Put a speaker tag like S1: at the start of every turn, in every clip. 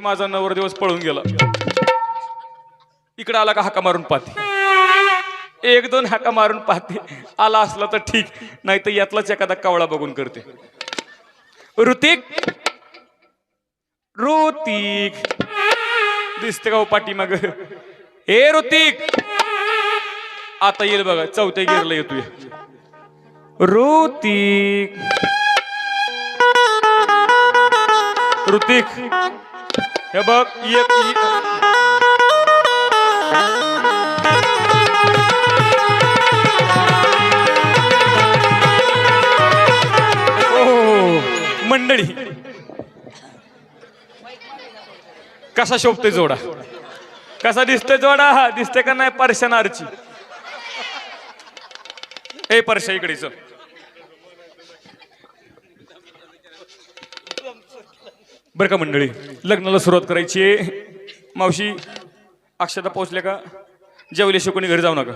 S1: माझा नवर दिवस पळून गेला. इकडे आला का हाका मारून पाहते. एक दोन हाका मारून पाहते. आला असला तर ठीक नाही तर यातलाच एखादा कावळा बघून करते. ऋतिक ऋतिक. दिसते का हो पाठीमाग? हे ऋतिक. आता येईल बघा चौथ्या गिरला येतोय. ऋतिक. ऋतिक. हे बघ एक मंडळी. कसा शोभते जोडा? कसा दिसतोय जोडा? हा दिसते का नाही? परशनारची हे परशा इकडेच बरं का मंडळी लग्नाला सुरुवात करायची आहे. मावशी अक्षता पोहोचल्या का जेवल्याशिवाय कोणी घरी जाऊ नका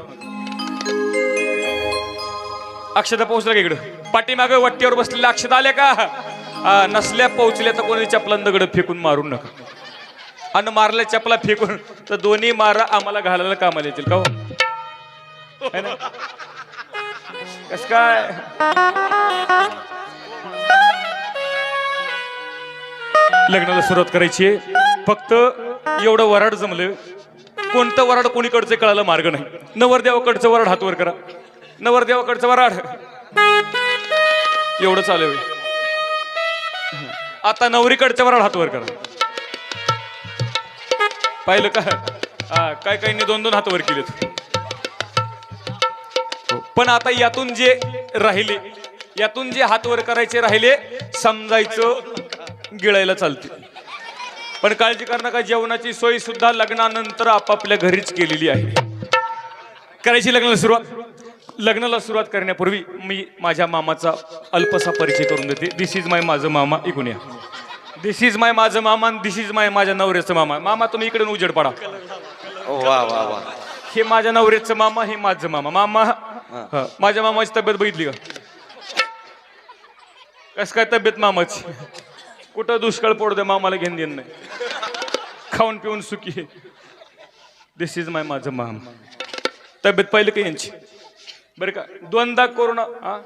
S1: अक्षता पोहोचल्या का इकडं पाठीमागं वट्ट्यावर बसलेल्या अक्षता आल्या का हा, नसल्या पोहोचल्या तर कोणी चपला दगड फेकून मारून नका आणि मारल्या चपला फेकून तर दोन्ही मारा आम्हाला घालायला कामाला येतील का हो? है ना? कस काय लग्नाला सुरुवात करायची आहे. फक्त एवढं वराड जमलं. कोणतं वराड कोणीकडचं कळायला मार्ग नाही. नवरदेवाकडचं वराड हातवर करा. नवरदेवाकडचं वराड. एवढं चालू आहे. आता नवरीकडचं वराड हातवर करा. पाहिलं का? हा, काय काहींनी दोन दोन हातवर केलेत. पण आता यातून जे राहिले यातून जे हात वर करायचे राहिले समजायचं गिळायला चालते. पण काळजी करू नका जेवणाची सोय सुद्धा लग्नानंतर आपापल्या घरीच केलेली आहे. करायची लग्नाला सुरुवात? लग्नाला सुरुवात करण्यापूर्वी मी माझ्या मामाचा अल्पसा परिचय करून देते. दिस इज माय माझं मामा इकून या. दिस इज माय माझं मामा दिस इज माय माझ्या नवऱ्याचं मामा. मामा तुम्ही इकडून उजेड पडा.
S2: वा वा वा.
S1: हे माझ्या नवऱ्याचं मामा हे माझं मामा. मामा माझ्या मामाची तब्येत बघितली का? कस काय तब्येत मामाची? कुठं दुष्काळ पडू दे मामाला घेऊन देईन नाही. खाऊन पिऊन सुखी दिस इज माय माझं माम. तब्येत पाहिलं का यांची? बरं का? दोनदा कोरोना हा?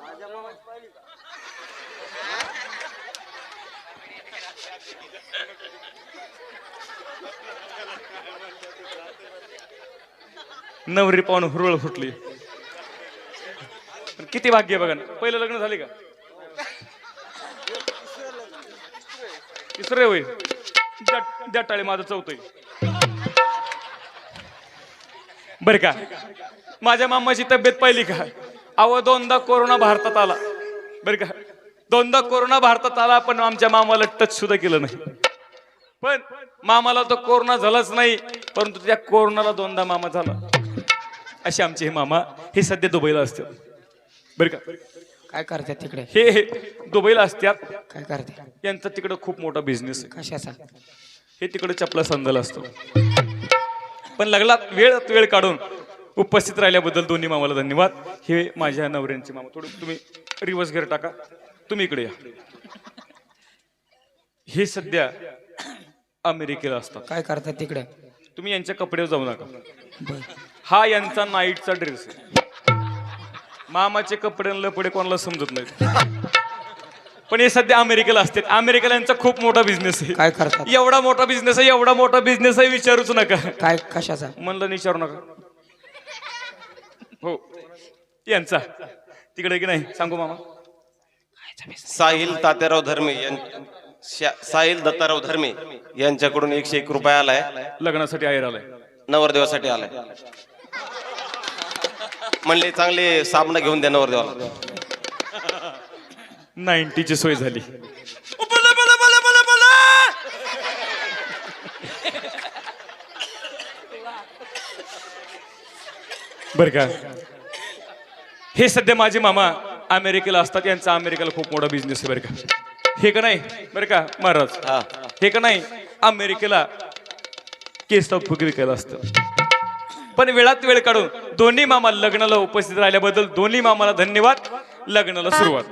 S1: नवरी पाहून हुरळ फुटली. किती भाग्य आहे बघा ना. पहिलं लग्न झाले का? तिसरे होय द्या- टाळे माझं चौथं बर का? माझ्या मामाची तब्येत पाहिली का? अव दोनदा कोरोना भारतात आला. बर का? दोनदा कोरोना भारतात आला पण आमच्या मामाला टच सुद्धा केलं नाही. पण मामाला तो कोरोना झालाच नाही परंतु त्या कोरोनाला दोनदा मामा झाला. असे आमचे हे मामा हे सध्या दुबईला असतात बरं का?
S3: काय करते तिकडे?
S1: हे हे दुबईला असतात
S3: काय करते?
S1: यांचा तिकडं खूप मोठा बिझनेस आहे.
S3: कशाचा?
S1: हे तिकडे चपला संदल असतो. पण लग्नात वेळ वेळ काढून उपस्थित राहिल्याबद्दल दोन्ही मामाला धन्यवाद. हे माझ्या नवऱ्यांचे मामा. थोडं तुम्ही रिवर्स घेर टाका. तुम्ही इकडे या. हे सध्या अमेरिकेला असतात.
S3: काय करतात तिकडे?
S1: तुम्ही यांच्या कपड्यावर जाऊ नका. हा यांचा नाईटचा ड्रेस आहे. मामाचे कपडे आणि लपडे कोणाला समजत नाहीत. पण हे सध्या अमेरिकेला असतात. अमेरिकेला यांचा खूप मोठा बिझनेस आहे.
S3: काय करतात?
S1: एवढा मोठा बिझनेस आहे एवढा मोठा बिझनेस आहे विचारूच नका.
S3: काय कशाचा?
S1: म्हणलं विचारू नका. हो. यांचा. तिकडे की नाही? सांगू मामा.
S2: साहिल तात्याराव धर्मे यां- शा- साहिल दत्ताराव धर्मे यांच्याकडून एकशे एक रुपये आलाय.
S1: लग्नासाठी आहेर आलाय
S2: नवरदेवासाठी आलाय. म्हणले चांगले साबणा घेऊन द्या नवरदेवाला.
S1: नाईन्टीची सोय झाली. बर का? हे सध्या माझे मामा अमेरिकेला असतात यांचा अमेरिकेला खूप मोठा बिझनेस आहे बरं का? हे का नाही? बरं का महाराज?
S2: हा.
S1: हे का नाही? अमेरिकेला केस फुगे विकायला असतं. पण वेळात वेळ काढून दोन्ही मामा लग्नाला उपस्थित राहिल्याबद्दल दोन्ही मामाला धन्यवाद. लग्नाला सुरुवात.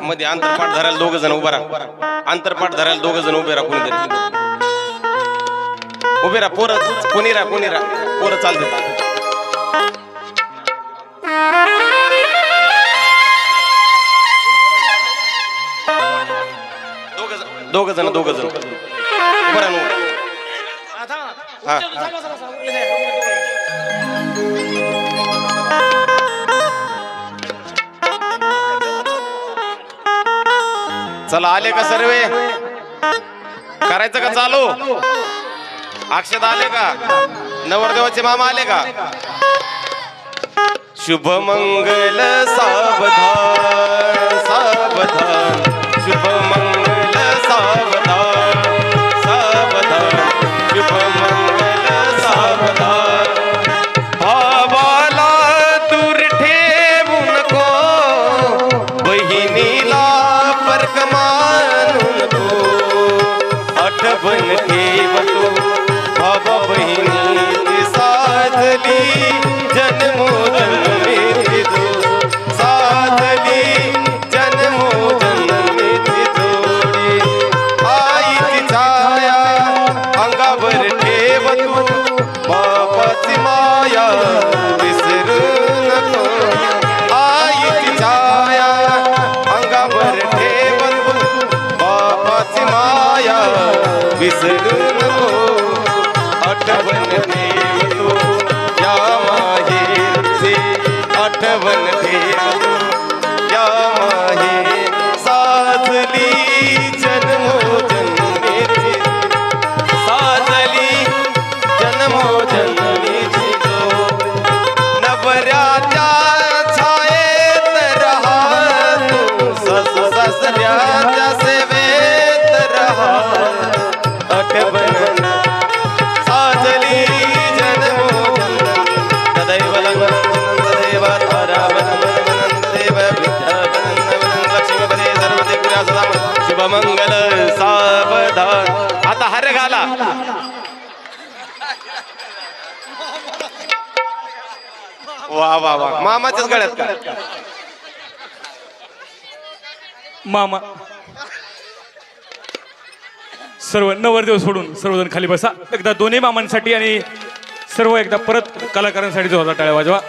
S2: मध्ये आंतरपाठ धरायला दोघ जण उभा राहा. आंतरपाठ धरायला दोघ जण उभे राहा कोणीतरी. उभे राहा पोरं. कोणी राहा कोणी राहा. पोरं चालते दोघ जण दोघ जण. हा चला आले का सर्वे? करायचं का चालू? अक्षत आले का? नवरदेवाचे मामा आले का? शुभ मंगल सावधान सावधान. शुभ मंगल सावधान सावधान. शुभ मंगल. जन्मोजन्मीची मामाच्याच गळ्यात का?
S1: मामा. सर्व नवरदेव सोडून सर्वजण खाली बसा. एकदा दोन्ही मामांसाठी आणि सर्व एकदा परत कलाकारांसाठी जो होता टाळ्या वाजवा.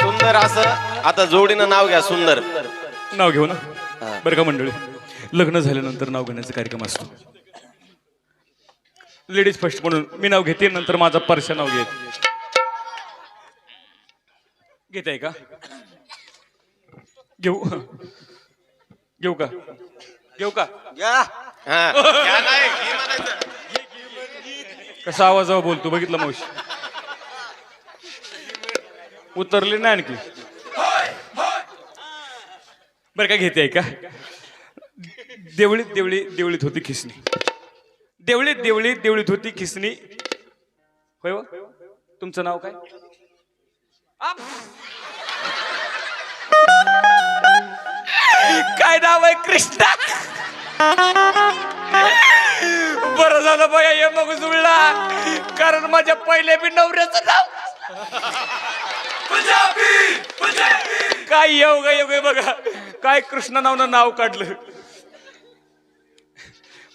S2: सुंदर असं. आता जोडीनं नाव घ्या सुंदर.
S1: नाव घेऊ ना? बरं का मंडळी? लग्न झाल्यानंतर नाव घेण्याचा कार्यक्रम असतो. लेडीज फर्स्ट म्हणून मी नाव घेते नंतर माझा परशा नाव घेत घेत आहे का घेऊ घेऊ का घेऊ का
S2: हा.
S1: कसा आवाज बोलतो बघितलं मावशी उतरले नाही आणखी बरं काय घेते का देवळीत देवळी देवळीत होती खिसणी देवळीत देवळीत देवळीत होती खिसणी होय व? तुमचं नाव काय! काय नाव आहे कृष्णा? बरं झालं बघा हे मग जुळला. कारण माझ्या पहिल्या बी नवऱ्याचं नाव. काय येऊ गा येऊ बघा. काय कृष्ण नावनं नाव काढलं.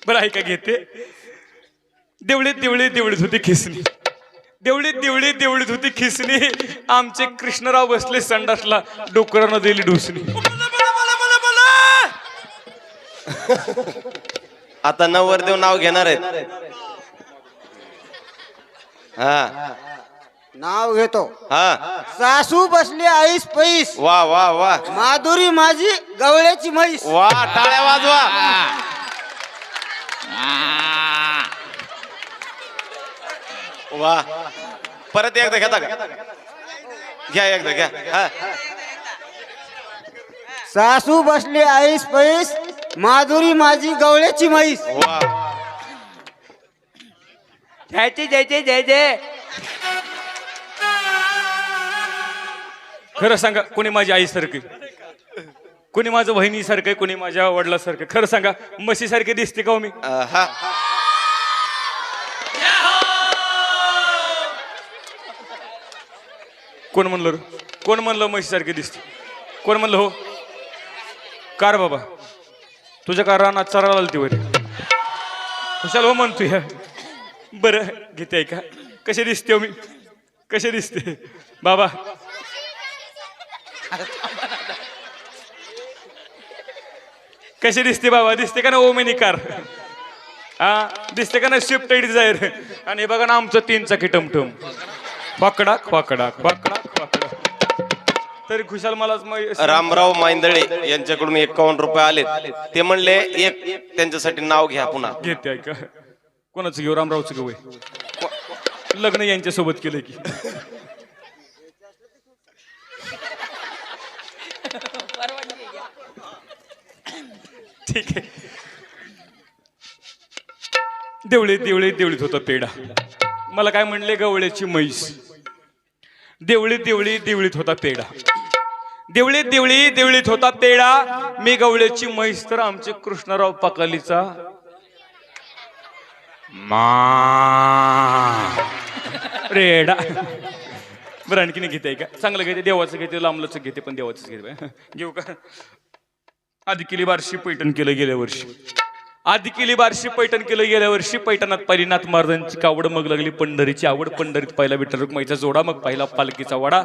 S1: बरं ऐका घेते. देवळीत देवळीत देवळीत होती खिसणी देवळीत देवळीत देवळीत होती खिसणी. आमचे कृष्णराव बसले संडासला डोकरानं दिली डुसणी
S2: आता नवरदेव नाव घेणार आहेत. हा.
S4: नाव घेतो.
S2: हा.
S4: सासू बसली आईस पैस.
S2: वा वा वा.
S4: माधुरी माझी गवळ्याची म्हैस.
S2: वा टाळ्या वाजवा. वा. परत एकदा घेता का? घ्या एकदा घ्या. हा.
S4: सासू बसली आईस पैस माधुरी माझी गवळ्याची म्हैस.
S2: वा.
S4: जयचे जयचे जय जय
S1: खरं सांगा कोणी माझ्या आईसारखे कोणी माझं बहिणीसारखं कोणी माझ्या वडिलासारखं? खरं सांगा म्हशीसारखे दिसते का हो मी?
S2: हा.
S1: कोण म्हणलं कोण म्हणलं म्हशीसारखे दिसते? कोण म्हणलं हो? कार बाबा? तुझ्या का रानात चरायला आलती वर? कुशाल हो म्हणतोय. बरं घेते का कसे दिसते हो मी? कसे दिसते? बाबा. कशी दिसते बाबा? दिसते का ना ओमेनी कार? हा? दिसते का ना स्विफ्ट डिझायर आणि हे बघा ना आमचं तीन चाकी टमटम. पकडाक पकडाक पकडाक तरी खुशाल मला
S2: रामराव मांदळे यांच्याकडून एकावन्न रुपये आले ते म्हणले एक त्यांच्यासाठी नाव घ्या पुन्हा.
S1: घेते ऐका. कोणाचं घेऊ? रामरावचं घेऊ होय? लग्न यांच्या सोबत केलंय की. ठीक आहे. देवळे देवळे देवळीत होता पेढा. मला काय म्हणले? गवळ्याची म्हैस. देवळी देवळी देवळीत होता पेढा देवळी देवळी देवळीत होता पेढा मी गवळ्याची म्हैस तर आमचे कृष्णराव पाकालीचा. मा. रेडा. बरं आणखीन घेते का? चांगलं घेते देवाचं घेते लांबलंच घेते पण देवाचंच घेते घेऊ का? आधी केली बारशी पैठण केलं गेल्या वर्षी. आधी केली बारशी पैठण केलं गेल्या वर्षी पैठणात पहिली नाथ महाराजांची कावड मग लागली पंढरीची आवड पंढरीत पहिला विठ्ठल रुक्माईचा जोडा मग पहिला पालखीचा वडा.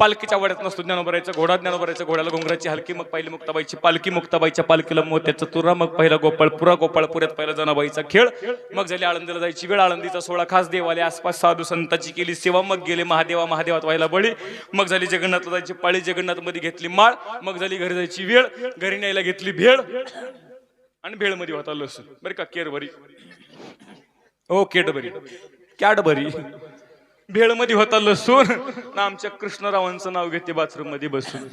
S1: पालखीच्या वड्यात नसतो ज्ञानोबरायचा घोडा ज्ञानोबरायचा घोड्याला घोंगराची हलकी मग पहिली मुक्ताबाईची पालखी मुक्ताबाईच्या पालखीला मोत्याचा तुरा मग पहिला गोपाळपुरा गोपाळपुऱ्यात पहिला जनाबाईचा खेळ. मग झाली आळंदीला जायची वेळ आळंदीचा सोळा खास देवाले आसपास साधू संतांची केली सेवा मग गेले महादेवा महादेवात व्हायला बळी. मग झाली जगन्नाथला जायची पाळी जगन्नाथमध्ये घेतली माळ. मग झाली घरी जायची वेळ घरी न्यायला घेतली भेळ. आणि भेळमध्ये होता लसूण. बरं का केरभरी. हो केटभरी. कॅडबरी भेळमध्ये होता लसूण. ना आमच्या कृष्णरावांचं नाव घेते बाथरूममध्ये बसून.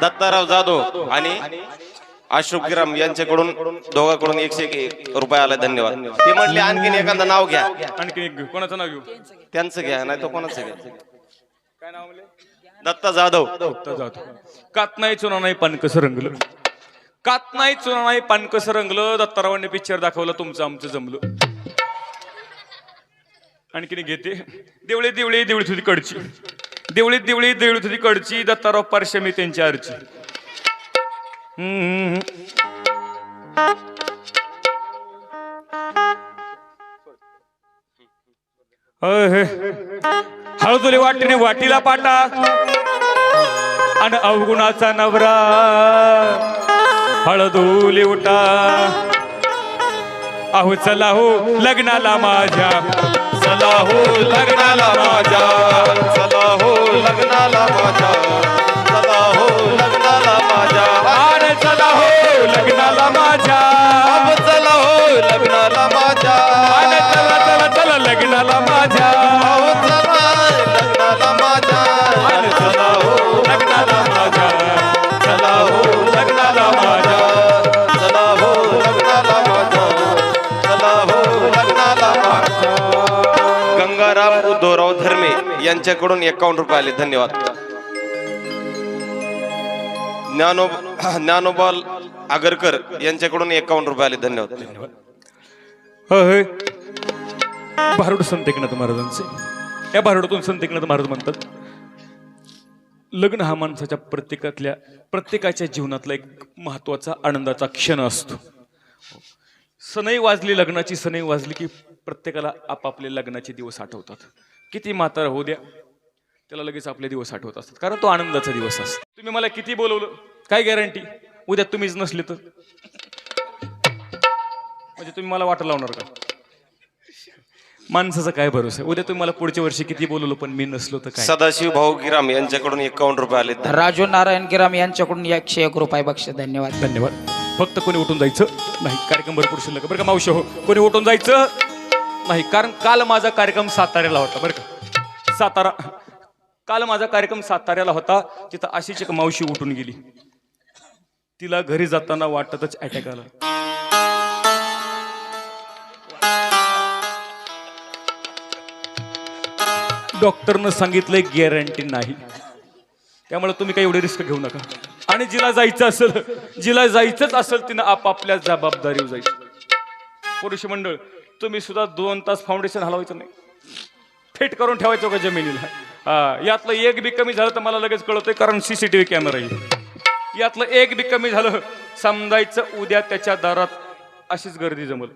S2: दत्ताराव जाधव आणि अशोक गिराम यांच्याकडून दोघांकडून एकशे एक रुपये आला धन्यवाद. ते म्हणले आणखीन एखादं नाव घ्या.
S1: आणखी एक घेऊ कोणाचं नाव घेऊ?
S2: त्यांचं घ्या नाही तर कोणाचं घ्या.
S1: काय नाव
S2: दत्ता जाधव.
S1: आता जातो कात नाही चुना नाही पानकस रंगलं. कात नाही चुना नाही पान कसं रंगलं दत्तारावांनी पिक्चर दाखवलं तुमचं आमचं जमलं. आणखीन घेते. देवळे देवळे देवळी तुझी कडची. देवळी देवळी देवळी तुझी कडची दत्ताराव पारशे मी त्यांची आरची. हम्म. अय हळदुले वाटीने वाटीला पाटा. आणि अवगुणाचा नवरा. हळदू उठा. अहो चला हो लग्नाला माझ्या.
S2: चला हो लग्नाला माझ्या. चला हो लग्नाला माझ्या. चला हो लग्नाला माझ्या.
S1: आणि चला हो लग्नाला माझ्या.
S2: चला हो लग्नाला माझ्या.
S1: चला चला चला लग्नाला माझ्या.
S2: यांच्याकडून एकावन्न रुपये आले. धन्यवाद. ज्ञानो ज्ञानोबाल आगरकर यांच्याकडून एकावन्न रुपये आले. धन्यवाद.
S1: होय हो. भारुड संत एकनाथ महाराजांचे. या भारुडातून संत एकनाथ महाराज म्हणतात लग्न हा माणसाच्या प्रत्येकातल्या प्रत्येकाच्या जीवनातला एक महत्त्वाचा आनंदाचा क्षण असतो. सनई वाजली लग्नाची सनई वाजली की प्रत्येकाला आपापले लग्नाचे दिवस आठवतात. किती म्हातारा होऊ द्या त्याला लगेच आपले दिवस आठवत असतात. कारण तो आनंदाचा दिवस असतो. तुम्ही मला किती बोलवलं? काय गॅरंटी उद्या तुम्हीच नसले तर. म्हणजे तुम्ही मला वाट लावणार का? माणसाचा काय भरोसा आहे? उद्या तुम्ही मला पुढच्या वर्षी किती बोलवलं पण मी नसलो तर काय?
S2: सदाशिव भाऊ गिराम यांच्याकडून एकावन्न रुपये आले
S3: राजू नारायण गिराम यांच्याकडून एकशे एक रुपये बक्षीस. धन्यवाद.
S1: धन्यवाद. फक्त कोणी उठून जायचं? नाही कार्यक्रम भरपूर शिल्लक आहे. बरं का मावशी हो कोणी उठून जायचं? नाही कारण काल माझा कार्यक्रम साताऱ्याला होता बरं का? सातारा काल माझा कार्यक्रम साताऱ्याला होता तिथं अशीच एक मावशी उठून गेली. तिला घरी जाताना वाटतच अटॅक आला. डॉक्टरनं सांगितलंय गॅरंटी नाही. त्यामुळे तुम्ही काही एवढे रिस्क घेऊ नका. आणि जिला जायचं असेल जिला जायचंच असेल तिनं आपापल्या जबाबदारीवर जायचं. पुरुष मंडळ तुम्ही सुद्धा दोन तास फाउंडेशन हलवायचं नाही. फिट करून ठेवायचं का जमिनीला? हा यातलं एक बी कमी झालं तर मला लगेच कळतंय कारण सीसीटीव्ही कॅमेरा येईल यातलं एक बी कमी झालं समजायचं उद्या त्याच्या दारात अशीच गर्दी जमल.